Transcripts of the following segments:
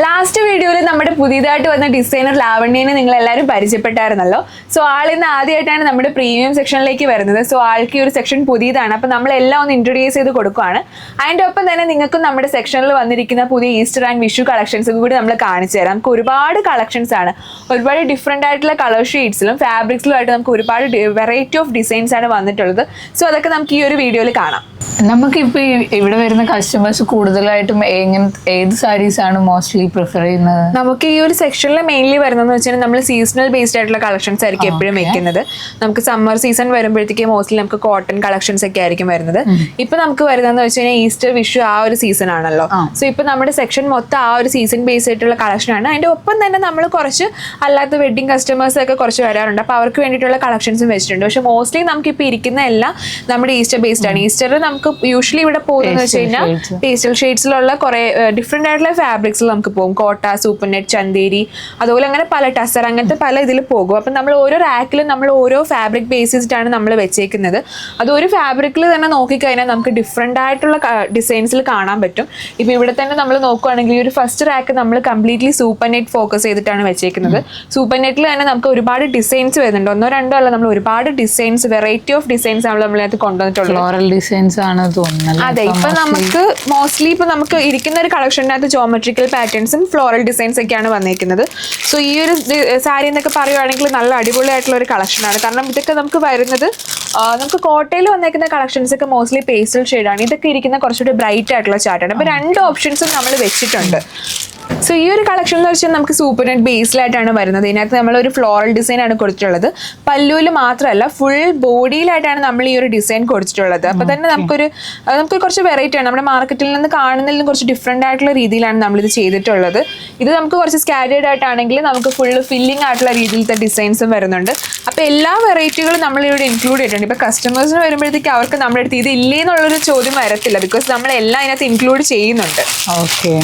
Last വീഡിയോയിൽ നമ്മുടെ പുതിയതായിട്ട് വന്ന ഡിസൈനർ ലാവണ്യനെ നിങ്ങൾ എല്ലാവരും പരിചയപ്പെട്ടായിരുന്നല്ലോ. സോ ആൾ ഇന്ന് ആദ്യമായിട്ടാണ് നമ്മുടെ പ്രീമിയം സെക്ഷനിലേക്ക് വരുന്നത്. സോ ആൾക്ക് ഈ ഒരു സെക്ഷൻ പുതിയതാണ്. അപ്പം നമ്മളെല്ലാം ഒന്ന് ഇൻട്രൊഡ്യൂസ് ചെയ്ത് കൊടുക്കുകയാണ് അതിന്റെ ഒപ്പം തന്നെ നിങ്ങൾക്കും നമ്മുടെ സെക്ഷനിൽ വന്നിരിക്കുന്ന പുതിയ ഈസ്റ്റർ ആൻഡ് വിഷു കളക്ഷൻസ് കൂടി നമ്മൾ കാണിച്ചു തരാം. നമുക്ക് ഒരുപാട് കളക്ഷൻസ് ആണ്. ഒരുപാട് ഡിഫറെന്റ് ആയിട്ടുള്ള കളർ ഷീറ്റ്സിലും ഫാബ്രിക്സിലും ആയിട്ട് നമുക്ക് ഒരുപാട് വെറൈറ്റി ഓഫ് ഡിസൈൻസ് ആണ് വന്നിട്ടുള്ളത്. സോ അതൊക്കെ നമുക്ക് ഈ ഒരു വീഡിയോയിൽ കാണാം. നമുക്കിപ്പോ ഇവിടെ വരുന്ന കസ്റ്റമേഴ്സ് കൂടുതലായിട്ടും എങ്ങനെ ഏത് സാരീസ് ആണ് മോസ്റ്റ്ലി പ്രിഫർ ചെയ്യുന്നത്? നമുക്ക് ഈ ഒരു സെക്ഷനിൽ മെയിൻലി വരുന്നതെന്ന് വെച്ചാൽ നമ്മൾ സീസണൽ ബേസ്ഡ് ആയിട്ടുള്ള കളക്ഷൻസ് ആയിരിക്കും എപ്പോഴും വെക്കുന്നത്. നമുക്ക് സമ്മർ സീസൺ വരുമ്പോഴത്തേക്ക് മോസ്റ്റ്ലി നമുക്ക് കോട്ടൺ കളക്ഷൻസ് ഒക്കെ ആയിരിക്കും വരുന്നത്. ഇപ്പൊ നമുക്ക് വരുന്നതെന്ന് വെച്ച് കഴിഞ്ഞാൽ ഈസ്റ്റർ വിഷു ആ ഒരു സീസൺ ആണല്ലോ. സോ ഇപ്പൊ നമ്മുടെ സെക്ഷൻ മൊത്തം ആ ഒരു സീസൺ ബേസ് ആയിട്ടുള്ള കളക്ഷൻ ആണ്. അതിന്റെ ഒപ്പം തന്നെ നമ്മൾ കുറച്ച് അല്ലാത്ത വെഡിങ് കസ്റ്റമേഴ്സ് ഒക്കെ കുറച്ച് വരാറുണ്ട്. അപ്പൊ അവർക്ക് വേണ്ടിയിട്ടുള്ള കളക്ഷൻസും വെച്ചിട്ടുണ്ട്. പക്ഷെ മോസ്റ്റ്ലി നമുക്ക് ഇപ്പൊ ഇരിക്കുന്ന എല്ലാം നമ്മുടെ ഈസ്റ്റർ ബേസ്ഡ് ആണ്. ഈസ്റ്ററിൽ നമുക്ക് യൂഷ്വലി ഇവിടെ പോകുന്നത് വെച്ച് കഴിഞ്ഞാൽ. പേസ്റ്റൽ ഷെയ്ഡ്സിലുള്ള കുറെ ഡിഫറെന്റ് ആയിട്ടുള്ള ഫാബ്രിക്സിൽ നമുക്ക് പോകും. കോട്ട സൂപ്പർ നെറ്റ് ചന്തേരി അതുപോലെ അങ്ങനെ പല ടസർ അങ്ങനത്തെ പല ഇതിൽ പോകും. അപ്പം നമ്മൾ ഓരോ റാക്കിലും നമ്മൾ ഓരോ ഫാബ്രിക് ബേസിസിട്ടാണ് നമ്മൾ വെച്ചേക്കുന്നത്. അത് ഒരു ഫാബ്രിക്കിൽ തന്നെ നോക്കിക്കഴിഞ്ഞാൽ നമുക്ക് ഡിഫറെന്റ് ആയിട്ടുള്ള ഡിസൈൻസിൽ കാണാൻ പറ്റും. ഇപ്പം ഇവിടെ തന്നെ നമ്മൾ നോക്കുകയാണെങ്കിൽ ഈ ഒരു ഫസ്റ്റ് റാക്ക് നമ്മൾ കംപ്ലീറ്റ്ലി സൂപ്പർ നെറ്റ് ഫോക്കസ് ചെയ്തിട്ടാണ് വെച്ചേക്കുന്നത്. സൂപ്പർ നെറ്റിൽ തന്നെ നമുക്ക് ഒരുപാട് ഡിസൈൻസ് വരുന്നുണ്ട്. ഒന്നോ രണ്ടോ അല്ല നമ്മൾ ഒരുപാട് ഡിസൈൻസ് വെറൈറ്റി ഓഫ് ഡിസൈൻസ് നമ്മൾ നമ്മളതിനകത്ത് കൊണ്ടുവന്നിട്ടുള്ളത്. ഫ്ലോറൽ ഡിസൈൻസ് ആണ് തോന്നുന്നത് അതെ ഇപ്പൊ നമുക്ക് മോസ്റ്റ്ലി ഇപ്പൊ നമുക്ക് ഇരിക്കുന്ന ഒരു കളക്ഷനകത്ത് ജോമെട്രിക്കൽ പാറ്റേൺസും ഫ്ലോറൽ ഡിസൈൻസ് ഒക്കെയാണ് വന്നിരിക്കുന്നത് സോ ഈ ഒരു സാരി എന്നൊക്കെ പറയുവാണെങ്കിൽ നല്ല അടിപൊളിയായിട്ടുള്ള ഒരു കളക്ഷനാണ് കാരണം ഇതൊക്കെ നമുക്ക് വരുന്നത് നമുക്ക് കോട്ടയിൽ വന്നേക്കുന്ന കളക്ഷൻസ് ഒക്കെ മോസ്റ്റ്ലി പേസ്റ്റൽ ഷെയ്ഡാണ് ഇതൊക്കെ ഇരിക്കുന്ന കുറച്ചുകൂടി ബ്രൈറ്റ് ആയിട്ടുള്ള ചാർട്ടാണ് അപ്പൊ രണ്ട് ഓപ്ഷൻസും നമ്മൾ വെച്ചിട്ടുണ്ട്. സോ ഈ ഒരു കളക്ഷൻ എന്ന് വെച്ചാൽ നമുക്ക് സൂപ്പർ നെറ്റ് ബേസിലായിട്ടാണ് വരുന്നത്. ഇതിനകത്ത് നമ്മൾ ഒരു ഫ്ലോറൽ ഡിസൈൻ ആണ് കൊടുത്തിട്ടുള്ളത്. പല്ലുവിൽ മാത്രമല്ല ഫുൾ ബോഡിയിലായിട്ടാണ് നമ്മൾ ഈ ഒരു ഡിസൈൻ കൊടുത്തിട്ടുള്ളത്. അപ്പോൾ തന്നെ നമുക്കൊരു നമുക്ക് കുറച്ച് വെറൈറ്റി ആണ്. നമ്മുടെ മാർക്കറ്റിൽ നിന്ന് കാണുന്നതിൽ നിന്ന് കുറച്ച് ഡിഫറെന്റ് ആയിട്ടുള്ള രീതിയിലാണ് നമ്മൾ ഇത് ചെയ്തിട്ടുള്ളത്. ഇത് നമുക്ക് കുറച്ച് സ്കാഡേഡ് ആയിട്ടാണെങ്കിൽ നമുക്ക് ഫുൾ ഫില്ലിംഗ് ആയിട്ടുള്ള രീതിയിലത്തെ ഡിസൈൻസും വരുന്നുണ്ട്. അപ്പോൾ എല്ലാ വെറൈറ്റികളും നമ്മൾ ഇവിടെ ഇൻക്ലൂഡ് ചെയ്തിട്ടുണ്ട്. ഇപ്പൊ കസ്റ്റമേഴ്സിന് വരുമ്പോഴത്തേക്ക് അവർക്ക് നമ്മുടെ അടുത്ത് ഇത് ഇല്ലേ എന്നുള്ളൊരു ചോദ്യം വരത്തില്ല. ബിക്കോസ് നമ്മൾ എല്ലാം അതിനകത്ത് ഇൻക്ലൂഡ് ചെയ്യുന്നുണ്ട്. ഓക്കെ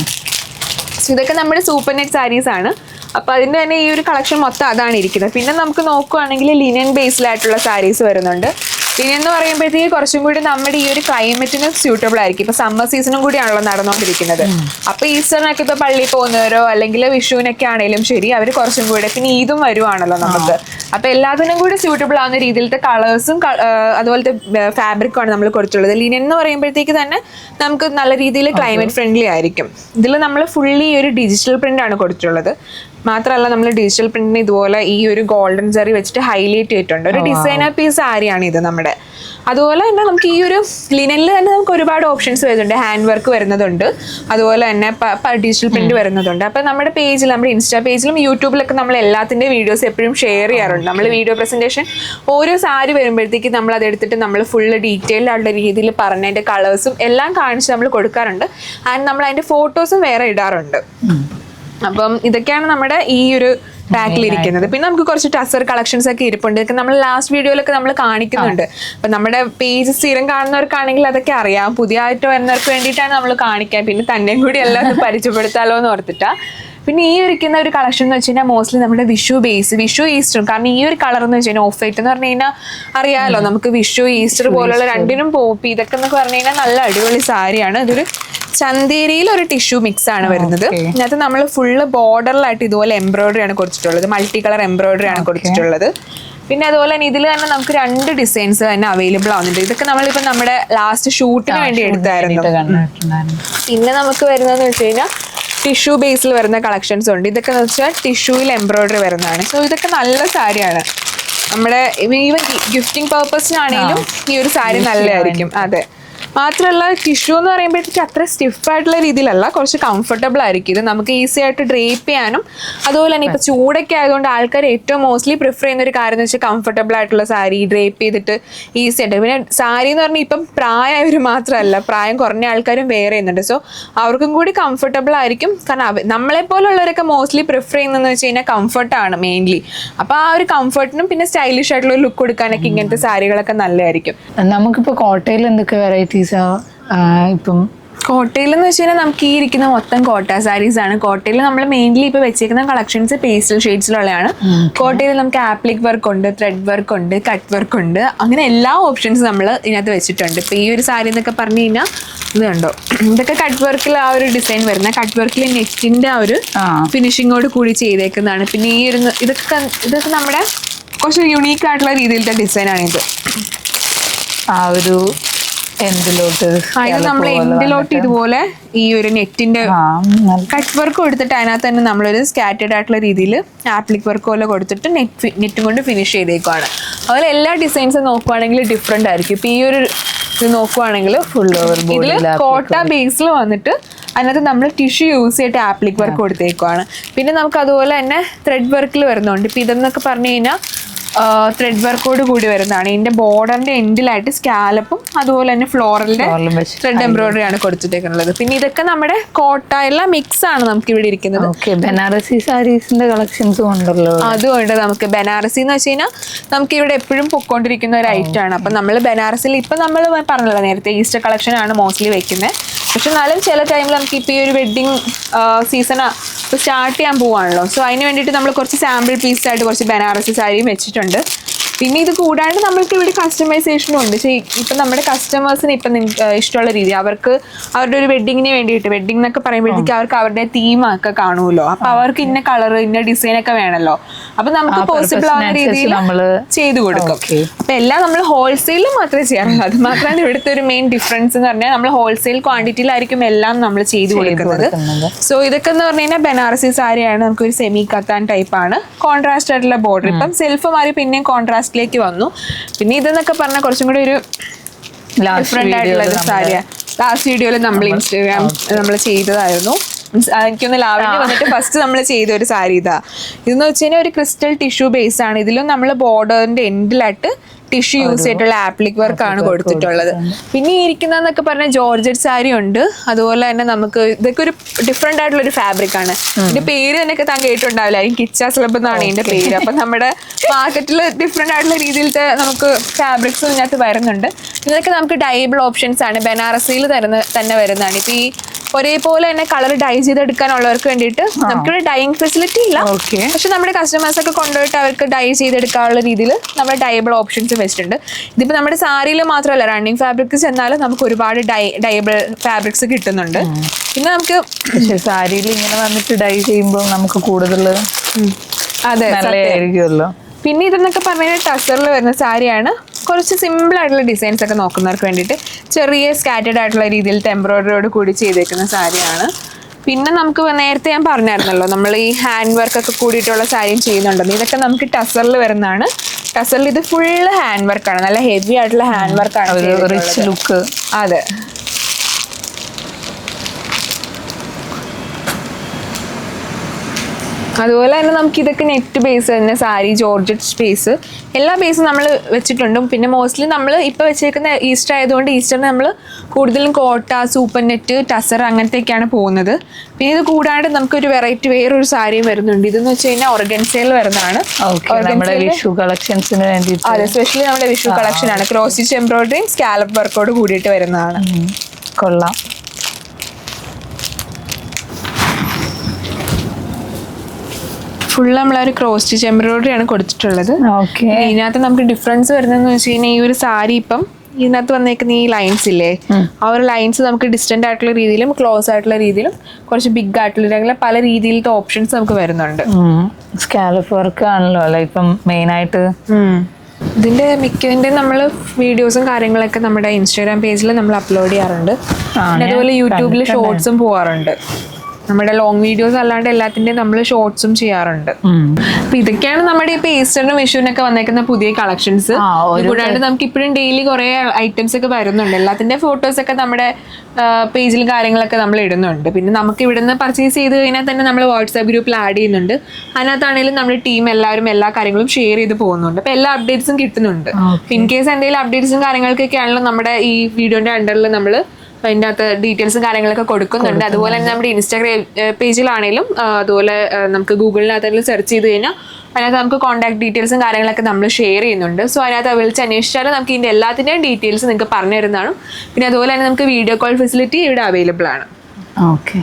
ഇതൊക്കെ നമ്മുടെ സൂപ്പർ നെറ്റ് സാരീസ് ആണ്. അപ്പോൾ അതിന്റെ തന്നെ ഈ ഒരു കളക്ഷൻ മൊത്തം അതാണ് ഇരിക്കുന്നത്. പിന്നെ നമുക്ക് നോക്കുവാണെങ്കിൽ ലിനൻ ബേസിലായിട്ടുള്ള സാരീസ് വരുന്നുണ്ട്. ലിനൻ എന്ന് പറയുമ്പോഴത്തേക്ക് കുറച്ചും കൂടി നമ്മുടെ ഈ ഒരു ക്ലൈമറ്റിന് സ്യൂട്ടബിൾ ആയിരിക്കും. ഇപ്പൊ സമ്മർ സീസണും കൂടിയാണല്ലോ നടന്നുകൊണ്ടിരിക്കുന്നത്. അപ്പൊ ഈസ്റ്ററിനൊക്കെ ഇപ്പൊ പള്ളിയിൽ പോകുന്നവരോ അല്ലെങ്കിൽ വിഷുവിനൊക്കെ ആണെങ്കിലും ശരി അവർ കുറച്ചും കൂടി പിന്നെ ഈദും വരുവാണല്ലോ നമുക്ക്. അപ്പൊ എല്ലാത്തിനും കൂടി സ്യൂട്ടബിൾ ആവുന്ന രീതിയിലത്തെ കളേഴ്സും അതുപോലത്തെ ഫാബ്രിക്കും ആണ് നമ്മൾ കൊടുത്തുള്ളത് ലിനൻ എന്ന് പറയുമ്പോഴത്തേക്ക് തന്നെ നമുക്ക് നല്ല രീതിയിൽ ക്ലൈമറ്റ് ഫ്രണ്ട്ലി ആയിരിക്കും. ഇതിൽ നമ്മൾ ഫുള്ളി ഒരു ഡിജിറ്റൽ പ്രിന്റ് ആണ് കൊടുത്തിട്ടുള്ളത്. മാത്രമല്ല നമ്മൾ ഡിജിറ്റൽ പ്രിന്റിന് ഇതുപോലെ ഈ ഒരു ഗോൾഡൻ ജറി വെച്ചിട്ട് ഹൈലൈറ്റ് ചെയ്തിട്ടുണ്ട്. ഒരു ഡിസൈനർ പീസ് സാരിയാണ് ഇത് നമ്മുടെ. അതുപോലെ തന്നെ നമുക്ക് ഈ ഒരു ലിനനിൽ തന്നെ നമുക്ക് ഒരുപാട് ഓപ്ഷൻസ് വരുന്നുണ്ട്. ഹാൻഡ് വർക്ക് വരുന്നതുണ്ട്. അതുപോലെ തന്നെ ഡിജിറ്റൽ പ്രിന്റ് വരുന്നതുണ്ട്. അപ്പോൾ നമ്മുടെ പേജിൽ നമ്മുടെ ഇൻസ്റ്റാ പേജിലും യൂട്യൂബിലൊക്കെ നമ്മൾ എല്ലാത്തിന്റെ വീഡിയോസ് എപ്പോഴും ഷെയർ ചെയ്യാറുണ്ട്. നമ്മൾ വീഡിയോ പ്രസന്റേഷൻ ഓരോ സാരി വരുമ്പോഴത്തേക്ക് നമ്മൾ അതെടുത്തിട്ട് നമ്മൾ ഫുൾ ഡീറ്റെയിൽഡ് ആയിട്ടുള്ള രീതിയിൽ പറഞ്ഞതിന്റെ കളേഴ്സും എല്ലാം കാണിച്ച് നമ്മൾ കൊടുക്കാറുണ്ട്. ആൻഡ് നമ്മൾ അതിന്റെ ഫോട്ടോസും വേറെ ഇടാറുണ്ട്. അപ്പം ഇതൊക്കെയാണ് നമ്മുടെ ഈ ഒരു റാക്കിൽ ഇരിക്കുന്നത്. പിന്നെ നമുക്ക് കുറച്ച് ടസർ കളക്ഷൻസ് ഒക്കെ ഇരിപ്പുണ്ട്. ഇതൊക്കെ നമ്മൾ ലാസ്റ്റ് വീഡിയോയിലൊക്കെ നമ്മൾ കാണിക്കുന്നുണ്ട്. അപ്പൊ നമ്മുടെ പേജ് സ്ഥിരം കാണുന്നവർക്കാണെങ്കിൽ അതൊക്കെ അറിയാം. പുതിയതായിട്ട് വരുന്നവർക്ക് വേണ്ടിയിട്ടാണ് നമ്മൾ കാണിക്കാൻ. പിന്നെ തന്നെയും കൂടി എല്ലാം പരിചയപ്പെടുത്താലോ എന്ന് ഓർത്തിട്ടാ. പിന്നെ ഈ ഒരുക്കുന്ന ഒരു കളക്ഷൻ എന്ന് വെച്ച് കഴിഞ്ഞാൽ മോസ്റ്റ്ലി നമ്മുടെ വിഷു ബേസ് വിഷു ഈസ്റ്ററും. കാരണം ഈ ഒരു കളർ എന്ന് വെച്ച് കഴിഞ്ഞാൽ ഓഫ് വൈറ്റ് എന്ന് പറഞ്ഞു കഴിഞ്ഞാൽ അറിയാമല്ലോ നമുക്ക് വിഷു ഈസ്റ്റർ പോലുള്ള രണ്ടിനും പോപ്പ് ഇതൊക്കെ എന്നൊക്കെ പറഞ്ഞു കഴിഞ്ഞാൽ നല്ല അടിപൊളി സാരിയാണ്. ഇതൊരു ചന്തേരിയിൽ ഒരു ടിഷ്യൂ മിക്സ് ആണ് വരുന്നത്. ഇതിനകത്ത് നമ്മൾ ഫുള്ള് ബോർഡറിലായിട്ട് ഇതുപോലെ എംബ്രോയിഡറി ആണ് കൊടുത്തിട്ടുള്ളത്. മൾട്ടി കളർ എംബ്രോയിഡറി ആണ് കൊടുത്തിട്ടുള്ളത്. പിന്നെ അതുപോലെ തന്നെ ഇതിൽ തന്നെ നമുക്ക് രണ്ട് ഡിസൈൻസ് തന്നെ അവൈലബിൾ ആവുന്നുണ്ട്. ഇതൊക്കെ നമ്മളിപ്പോൾ നമ്മുടെ ലാസ്റ്റ് ഷൂട്ടിന് വേണ്ടി എടുത്തായിരുന്നു. പിന്നെ നമുക്ക് വരുന്നതെന്ന് വെച്ച് കഴിഞ്ഞാൽ ടിഷ്യൂ ബേസിൽ വരുന്ന കളക്ഷൻസ് ഉണ്ട്. ഇതൊക്കെ എന്ന് വെച്ചാൽ ടിഷ്യൂയിൽ എംബ്രോയിഡറി വരുന്നതാണ്. സോ ഇതൊക്കെ നല്ല സാരിയാണ്. നമ്മുടെ ഈവൻ ഗിഫ്റ്റിംഗ് പർപ്പസിനാണെങ്കിലും ഈ ഒരു സാരി നല്ലതായിരിക്കും. അതെ. മാത്രമല്ല ടിഷ്യൂ എന്ന് പറയുമ്പോഴത്തേക്ക് അത്ര സ്റ്റിഫ് ആയിട്ടുള്ള രീതിയിലല്ല കുറച്ച് കംഫർട്ടബിൾ ആയിരിക്കും. ഇത് നമുക്ക് ഈസി ആയിട്ട് ഡ്രേപ്പ് ചെയ്യാനും അതുപോലെ തന്നെ ഇപ്പൊ ചൂടൊക്കെ ആയതുകൊണ്ട് ആൾക്കാർ ഏറ്റവും മോസ്റ്റ്ലി പ്രിഫർ ചെയ്യുന്ന ഒരു കാര്യം എന്ന് വെച്ചാൽ കംഫർട്ടബിൾ ആയിട്ടുള്ള സാരി ഡ്രേപ്പ് ചെയ്തിട്ട് ഈസി ആയിട്ട്. പിന്നെ സാരി എന്ന് പറഞ്ഞാൽ ഇപ്പം പ്രായമായവർ മാത്രമല്ല പ്രായം കുറഞ്ഞ ആൾക്കാരും വേറെ ചെയ്യുന്നുണ്ട്. സോ അവർക്കും കൂടി കംഫർട്ടബിൾ ആയിരിക്കും. കാരണം അവ നമ്മളെ പോലുള്ളവരൊക്കെ മോസ്റ്റ്ലി പ്രിഫർ ചെയ്യുന്നതെന്ന് വെച്ച് കഴിഞ്ഞാൽ കംഫർട്ടാണ് മെയിൻലി അപ്പോൾ ആ ഒരു കംഫർട്ടിനും പിന്നെ സ്റ്റൈലിഷ് ആയിട്ടുള്ള ഒരു ലുക്ക് കൊടുക്കാനൊക്കെ ഇങ്ങനത്തെ സാരികളൊക്കെ നല്ലതായിരിക്കും. നമുക്കിപ്പോ കോട്ടയിൽ എന്തൊക്കെ വെറൈറ്റീസാ ഇപ്പം കോട്ടയിൽ എന്ന് വെച്ച് കഴിഞ്ഞാൽ നമുക്ക് ഈ ഇരിക്കുന്ന മൊത്തം കോട്ട സാരീസ് ആണ്. കോട്ടയിൽ നമ്മൾ മെയിൻലി ഇപ്പൊ വെച്ചേക്കുന്ന കളക്ഷൻസ് പേസ്റ്റൽ ഷെയ്ഡ്സിലുള്ളതാണ് കോട്ടയിൽ നമുക്ക് ആപ്ലിക് വർക്ക് ഉണ്ട് ത്രെഡ് വർക്ക് ഉണ്ട് കട്ട് വർക്ക് ഉണ്ട്. അങ്ങനെ എല്ലാ ഓപ്ഷൻസ് നമ്മൾ ഇതിനകത്ത് വെച്ചിട്ടുണ്ട്. ഇപ്പൊ ഈ ഒരു സാരി എന്നൊക്കെ പറഞ്ഞു കഴിഞ്ഞാൽ ഇത് കണ്ടോ? ഇതൊക്കെ കട്ട് വർക്കിൽ ആ ഒരു ഡിസൈൻ വരുന്ന കട്ട് വർക്കിൽ നെറ്റിന്റെ ആ ഒരു ഫിനിഷിങ്ങോട് കൂടി ചെയ്തേക്കുന്നതാണ്. പിന്നെ ഈ ഒരു ഇതൊക്കെ ഇതൊക്കെ നമ്മുടെ കുറച്ച് യുണീക്ക് ആയിട്ടുള്ള രീതിയിലത്തെ ഡിസൈനാണ് ഇത് ആ ഒരു എന്തിലോട്ട് ആ, നമ്മൾ ഇതുപോലെ ഈ ഒരു നെറ്റിന്റെ കട്ട് വർക്ക് കൊടുത്തിട്ട് അതിനകത്ത് തന്നെ നമ്മളൊരു സ്കാറ്റേഡ് ആയിട്ടുള്ള രീതിയിൽ ആപ്ലിക് വർക്ക് പോലെ കൊടുത്തിട്ട് നെറ്റ് നെറ്റും കൊണ്ട് ഫിനിഷ് ചെയ്തേക്കുവാണ്. അതുപോലെ എല്ലാ ഡിസൈൻസും നോക്കുവാണെങ്കിൽ ഡിഫറെന്റ് ആയിരിക്കും. ഇപ്പം ഈ ഒരു ഇത് നോക്കുവാണെങ്കിൽ ഫുൾ ഇതിൽ ബോഡിയിൽ കോട്ട ബേസിൽ വന്നിട്ട് അതിനകത്ത് നമ്മൾ ടിഷ്യൂ യൂസ് ചെയ്തിട്ട് ആപ്ലിക് വർക്ക് കൊടുത്തേക്കുവാണ്. പിന്നെ നമുക്ക് അതുപോലെ തന്നെ ത്രെഡ് വർക്കിൽ വരുന്നുണ്ട്. ഇപ്പം ഇതെന്നൊക്കെ പറഞ്ഞു കഴിഞ്ഞാൽ ത്രെഡ് വർക്കോട് കൂടി വരുന്നതാണ്. ഇതിന്റെ ബോർഡറിന്റെ എൻഡിലായിട്ട് സ്കാലപ്പും അതുപോലെ തന്നെ ഫ്ലോറലിന്റെ ത്രെഡ് എംബ്രോയിഡറി ആണ് കൊടുത്തിട്ടേക്കുന്നത്. പിന്നെ ഇതൊക്കെ നമ്മുടെ കോട്ട എല്ലാം മിക്സ് ആണ് നമുക്ക് ഇവിടെ ഇരിക്കുന്നത് ബനാറസി സാരീസിന്റെ കളക്ഷൻസും ഉണ്ടല്ലോ. അതുകൊണ്ട് നമുക്ക്. ബനാറസി എന്ന് വെച്ച് കഴിഞ്ഞാൽ നമുക്ക് ഇവിടെ എപ്പോഴും പൊക്കോണ്ടിരിക്കുന്ന ഒരു ഐറ്റം ആണ്. അപ്പൊ നമ്മൾ ബനാറസിൽ ഇപ്പൊ നമ്മൾ പറഞ്ഞല്ലോ നേരത്തെ ഈസ്റ്റർ കളക്ഷൻ ആണ് മോസ്റ്റ്ലി വെക്കുന്നത് പക്ഷെ എന്നാലും ചില ടൈമിൽ നമുക്ക് ഇപ്പോൾ ഈ ഒരു വെഡ്ഡിങ് സീസൺ സ്റ്റാർട്ട് ചെയ്യാൻ പോവാണല്ലോ. സോ അതിന് വേണ്ടിയിട്ട് നമ്മൾ കുറച്ച് സാമ്പിൾ പീസായിട്ട് കുറച്ച് ബനാറസി സാരിയും വെച്ചിട്ടുണ്ട്. പിന്നെ ഇത് കൂടാണ്ട് നമ്മൾക്ക് ഇവിടെ കസ്റ്റമൈസേഷനും ഉണ്ട്. പക്ഷേ ഇപ്പം നമ്മുടെ കസ്റ്റമേഴ്സിന് ഇപ്പം ഇഷ്ടമുള്ള രീതി. അവർക്ക് അവരുടെ ഒരു വെഡ്ഡിങ്ങിന് വേണ്ടിയിട്ട് വെഡിങ് എന്നൊക്കെ പറയുമ്പോഴത്തേക്ക് അവർക്ക് അവരുടെ തീമൊക്കെ ഒക്കെ കാണുമല്ലോ. അപ്പൊ അവർക്ക് ഇന്ന കളർ ഇന്ന ഡിസൈൻ ഒക്കെ വേണമല്ലോ അപ്പൊ നമുക്ക് പോസിബിൾ ആവുന്ന രീതിയിൽ നമ്മൾ ചെയ്തു കൊടുക്കും. അപ്പൊ എല്ലാം നമ്മൾ ഹോൾസെയിൽ മാത്രമേ ചെയ്യാറുള്ളൂ. അത് മാത്രമാണ് ഇവിടുത്തെ ഒരു മെയിൻ ഡിഫറൻസ് എന്ന് പറഞ്ഞാൽ നമ്മൾ ഹോൾസെയിൽ ക്വാണ്ടിറ്റിയിലായിരിക്കും എല്ലാം നമ്മൾ ചെയ്തു കൊടുക്കുന്നത്. സോ ഇതൊക്കെ എന്ന് പറഞ്ഞു കഴിഞ്ഞാൽ ബനാറസി സാരിയാണ്. നമുക്ക് ഒരു സെമി കത്താൻ ടൈപ്പ് ആണ്. കോൺട്രാസ്റ്റ് ആയിട്ടുള്ള ബോർഡർ ഇപ്പം സെൽഫ് മാറി പിന്നെയും കോൺട്രാസ്റ്റിലേക്ക് വന്നു. പിന്നെ ഇതെന്നൊക്കെ പറഞ്ഞാൽ കുറച്ചും കൂടി ഒരു ഡിഫറെന്റ് ആയിട്ടുള്ള ഒരു സാരിയാണ് ലാസ്റ്റ് വീഡിയോയിൽ നമ്മൾ ഇൻസ്റ്റാഗ്രാം നമ്മൾ ചെയ്തതായിരുന്നു. എനിക്കൊന്ന് ലാവണ്യ വന്നിട്ട് ഫസ്റ്റ് നമ്മൾ ചെയ്ത ഒരു സാരി ഇതാ. ഇതെന്ന് വെച്ച് കഴിഞ്ഞാൽ ഒരു ക്രിസ്റ്റൽ ടിഷ്യൂ ബേസ് ആണ്. ഇതിലും നമ്മൾ ബോർഡറിന്റെ എൻഡിലായിട്ട് ടിഷ്യൂ യൂസ് ചെയ്തിട്ടുള്ള ആപ്ലിക് വർക്ക് ആണ് കൊടുത്തിട്ടുള്ളത്. പിന്നെ ഇരിക്കുന്നതെന്നൊക്കെ പറഞ്ഞ ജോർജറ്റ് സാരി ഉണ്ട്. അതുപോലെ തന്നെ നമുക്ക് ഇതൊക്കെ ഒരു ഡിഫറെന്റ് ആയിട്ടുള്ള ഒരു ഫാബ്രിക് ആണ്. ഇതിന്റെ പേര് തന്നെയൊക്കെ താൻ കേട്ടിട്ടുണ്ടാവില്ലായിരിക്കും കിച്ച സ്ലബ് എന്നാണ് ഇതിന്റെ പേര്. അപ്പൊ നമ്മുടെ മാർക്കറ്റിൽ ഡിഫറെന്റ് ആയിട്ടുള്ള രീതിയിലത്തെ നമുക്ക് ഫാബ്രിക്സ് ഇതിനകത്ത് വരുന്നുണ്ട്. ഇതൊക്കെ നമുക്ക് ഡൈബിൾ ഓപ്ഷൻസ് ആണ്. ബനാറസിയിൽ തരുന്ന തന്നെ വരുന്നതാണ്. ഇപ്പൊ ഈ ഒരേപോലെ തന്നെ കളർ ഡൈ ചെയ്തെടുക്കാനുള്ളവർക്ക് വേണ്ടിയിട്ട് നമുക്കിവിടെ ഡൈയിങ് ഫെസിലിറ്റി ഇല്ല. ഓക്കെ. പക്ഷെ നമ്മുടെ കസ്റ്റമേഴ്സ് ഒക്കെ കൊണ്ടുപോയിട്ട് അവർക്ക് ഡൈ ചെയ്തെടുക്കാനുള്ള രീതിയിൽ നമ്മൾ ഡയബിൾ ഓപ്ഷൻസ് വെച്ചിട്ടുണ്ട്. ഇതിപ്പോൾ നമ്മുടെ സാരിയിൽ മാത്രമല്ല റണ്ണിങ് ഫാബ്രിക്സ് ചെന്നാലും നമുക്ക് ഒരുപാട് ഡൈ ഡയബിൾ ഫാബ്രിക്സ് കിട്ടുന്നുണ്ട്. പിന്നെ നമുക്ക് പക്ഷെ സാരിയിൽ ഇങ്ങനെ വന്നിട്ട് ഡൈ ചെയ്യുമ്പോൾ നമുക്ക് കൂടുതൽ അതെ. നല്ലതായിരിക്കുമല്ലോ. പിന്നെ ഇതെന്നൊക്കെ പറഞ്ഞാൽ ടസറിൽ വരുന്ന സാരിയാണ്. കുറച്ച് സിമ്പിൾ ആയിട്ടുള്ള ഡിസൈൻസ് ഒക്കെ നോക്കുന്നവർക്ക് വേണ്ടിയിട്ട് ചെറിയ സ്കാറ്റേഡ് ആയിട്ടുള്ള രീതിയിൽ എംബ്രോയിഡറിയോട് കൂടി ചെയ്തേക്കുന്ന സാരിയാണ്. പിന്നെ നമുക്ക് നേരത്തെ ഞാൻ പറഞ്ഞായിരുന്നല്ലോ നമ്മൾ ഈ ഹാൻഡ് വർക്ക് ഒക്കെ കൂടിയിട്ടുള്ള സാരിയും ചെയ്യുന്നുണ്ടെന്ന് ഇതൊക്കെ നമുക്ക് ടസറിൽ വരുന്നതാണ്. ടസറിൽ ഇത് ഫുള്ള് ഹാൻഡ് വർക്കാണ് നല്ല ഹെവി ആയിട്ടുള്ള ഹാൻഡ് വർക്കാണ് റിച്ച് ലുക്ക് അതെ. അതുപോലെ തന്നെ നമുക്ക് ഇതൊക്കെ നെറ്റ് ബേസ് തന്നെ സാരി ജോർജറ്റ് സ്പേസ് എല്ലാ ബേസും നമ്മൾ വെച്ചിട്ടുണ്ടും. പിന്നെ മോസ്റ്റ്ലി നമ്മൾ ഇപ്പോൾ വെച്ചേക്കുന്ന ഈസ്റ്റർ ആയതുകൊണ്ട് ഈസ്റ്ററിന് നമ്മൾ കൂടുതലും കോട്ട സൂപ്പർ നെറ്റ് ടസർ അങ്ങനത്തെയൊക്കെയാണ് പോകുന്നത്. പിന്നെ ഇത് കൂടാണ്ട് നമുക്കൊരു വെറൈറ്റി വേറൊരു സാരിയും വരുന്നുണ്ട്. ഇതെന്ന് വെച്ച് കഴിഞ്ഞാൽ ഓർഗൻസയിൽ വരുന്നതാണ്. വിഷു കളക്ഷൻസിന് അതെ സ്പെഷ്യലി നമ്മുടെ വിഷു കളക്ഷൻ ആണ്. ക്രോസ് സ്റ്റിച്ച് എംബ്രോയിഡറിയും സ്കാലപ്പ് വർക്കോട് കൂടിയിട്ട് വരുന്നതാണ്. കൊള്ളാം. ഫുൾ നമ്മൾ ആ ഒരു ക്രോസ് സ്റ്റിച്ച് എംബ്രോയിഡറി ആണ് കൊടുത്തിട്ടുള്ളത്. ഓക്കെ ഇതിനകത്ത് നമുക്ക് ഡിഫറൻസ് വരുന്നതെന്ന് വെച്ച് കഴിഞ്ഞാൽ ഈ ഒരു സാരി ഇപ്പം ഇതിനകത്ത് വന്നേക്കുന്ന ഈ ലൈൻസ് ഇല്ലേ ആ ഒരു ലൈൻസ് നമുക്ക് ഡിസ്റ്റന്റ് ആയിട്ടുള്ള രീതിയിലും ക്ലോസ് ആയിട്ടുള്ള രീതിയിലും കുറച്ച് ബിഗ് ആയിട്ടുള്ള അങ്ങനെ പല രീതിയിലത്തെ ഓപ്ഷൻസ് നമുക്ക് വരുന്നുണ്ട്. സ്കാലപ്പ് വർക്ക് ആണല്ലോ അല്ലെ ഇപ്പം മെയിൻ ആയിട്ട്? ഇതിന്റെ മിക്കതിന്റെ നമ്മൾ വീഡിയോസും കാര്യങ്ങളൊക്കെ നമ്മുടെ ഇൻസ്റ്റാഗ്രാം പേജിൽ നമ്മൾ അപ്ലോഡ് ചെയ്യാറുണ്ട്. അതുപോലെ യൂട്യൂബിൽ ഷോർട്സും പോവാറുണ്ട്. നമ്മുടെ ലോങ് വീഡിയോസ് അല്ലാണ്ട് എല്ലാത്തിന്റെയും നമ്മൾ ഷോർട്സും ചെയ്യാറുണ്ട്. അപ്പൊ ഇതൊക്കെയാണ് നമ്മുടെ ഇപ്പൊ ഈസ്റ്ററിനും വിഷുവിനൊക്കെ വന്നേക്കുന്ന പുതിയ കളക്ഷൻസ് കൂടാണ്ട് നമുക്ക് ഇപ്പോഴും ഡെയിലി കുറെ ഐറ്റംസ് ഒക്കെ വരുന്നുണ്ട്. എല്ലാത്തിന്റെ ഫോട്ടോസ് ഒക്കെ നമ്മുടെ പേജിലും കാര്യങ്ങളൊക്കെ നമ്മൾ ഇടുന്നുണ്ട്. പിന്നെ നമുക്ക് ഇവിടുന്ന് പർച്ചേസ് ചെയ്ത് കഴിഞ്ഞാൽ തന്നെ നമ്മൾ വാട്സാപ്പ് ഗ്രൂപ്പിൽ ആഡ് ചെയ്യുന്നുണ്ട്. അതിനകത്താണെങ്കിലും നമ്മുടെ ടീം എല്ലാവരും എല്ലാ കാര്യങ്ങളും ഷെയർ ചെയ്ത് പോകുന്നുണ്ട്. അപ്പൊ എല്ലാ അപ്ഡേറ്റ്സും കിട്ടുന്നുണ്ട്. ഇൻ കേസ് എന്തെങ്കിലും അപ്ഡേറ്റ്സും കാര്യങ്ങൾക്കൊക്കെ ആണല്ലോ നമ്മുടെ ഈ വീഡിയോന്റെ അണ്ടറിൽ നമ്മൾ അതിന്റെ അകത്ത് ഡീറ്റെയിൽസും കാര്യങ്ങളൊക്കെ കൊടുക്കുന്നുണ്ട്. അതുപോലെ തന്നെ നമ്മുടെ ഇൻസ്റ്റാഗ്രാം പേജിലാണെങ്കിലും അതുപോലെ നമുക്ക് ഗൂഗിളിനകത്തെങ്കിലും സെർച്ച് ചെയ്ത് കഴിഞ്ഞാൽ അതിനകത്ത് നമുക്ക് കോൺടാക്ട് ഡീറ്റെയിൽസും കാര്യങ്ങളൊക്കെ നമ്മൾ ഷെയർ ചെയ്യുന്നുണ്ട്. സോ അതിനകത്ത് വിളിച്ച് അന്വേഷിച്ചാലും നമുക്ക് ഇതിന്റെ എല്ലാത്തിന്റെയും ഡീറ്റെയിൽസ് നിങ്ങൾക്ക് പറഞ്ഞു തരുന്നതാണ് പിന്നെ അതുപോലെ തന്നെ നമുക്ക് വീഡിയോ കോൾ ഫെസിലിറ്റി ഇവിടെ അവൈലബിൾ ആണ്. ഓക്കെ